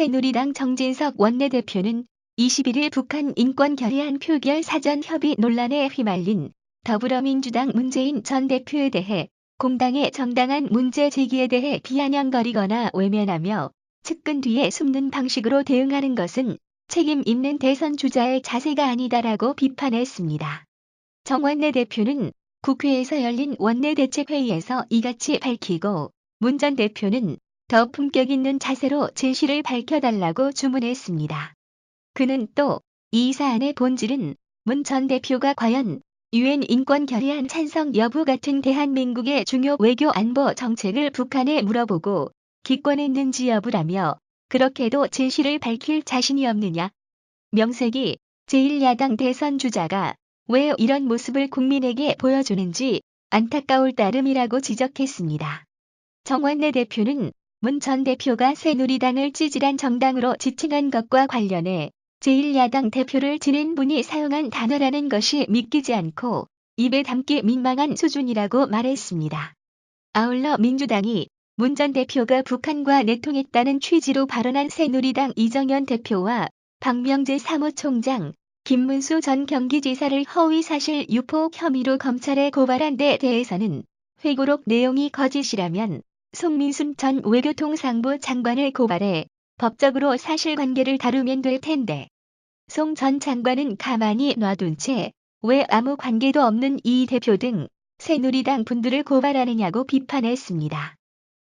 새누리당 정진석 원내대표는 21일 북한 인권 결의안 표결 사전 협의 논란에 휘말린 더불어민주당 문재인 전 대표에 대해 공당의 정당한 문제 제기에 대해 비아냥거리거나 외면하며 측근 뒤에 숨는 방식으로 대응하는 것은 책임 있는 대선 주자의 자세가 아니다라고 비판했습니다. 정 원내대표는 국회에서 열린 원내대책회의에서 이같이 밝히고 문 전 대표는 더 품격 있는 자세로 진실을 밝혀달라고 주문했습니다. 그는 또 이 사안의 본질은 문 전 대표가 과연 유엔 인권 결의안 찬성 여부 같은 대한민국의 중요 외교 안보 정책을 북한에 물어보고 기권했는지 여부라며 그렇게도 진실을 밝힐 자신이 없느냐. 명색이 제1야당 대선 주자가 왜 이런 모습을 국민에게 보여주는지 안타까울 따름이라고 지적했습니다. 정원내 대표는 문 전 대표가 새누리당을 찌질한 정당으로 지칭한 것과 관련해 제1야당 대표를 지낸 분이 사용한 단어라는 것이 믿기지 않고 입에 담기 민망한 수준이라고 말했습니다. 아울러 민주당이 문 전 대표가 북한과 내통했다는 취지로 발언한 새누리당 이정현 대표와 박명재 사무총장, 김문수 전 경기지사를 허위사실 유포 혐의로 검찰에 고발한 데 대해서는 회고록 내용이 거짓이라면 송민순 전 외교통상부 장관을 고발해 법적으로 사실관계를 다루면 될 텐데 송 전 장관은 가만히 놔둔 채 왜 아무 관계도 없는 이 대표 등 새누리당 분들을 고발하느냐고 비판했습니다.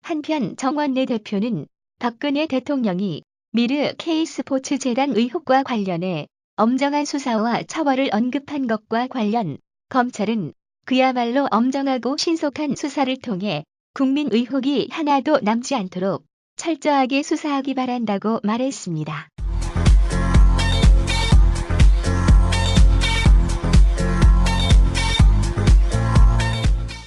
한편 정원내 대표는 박근혜 대통령이 미르 K스포츠 재단 의혹과 관련해 엄정한 수사와 처벌을 언급한 것과 관련 검찰은 그야말로 엄정하고 신속한 수사를 통해 국민 의혹이 하나도 남지 않도록 철저하게 수사하기 바란다고 말했습니다.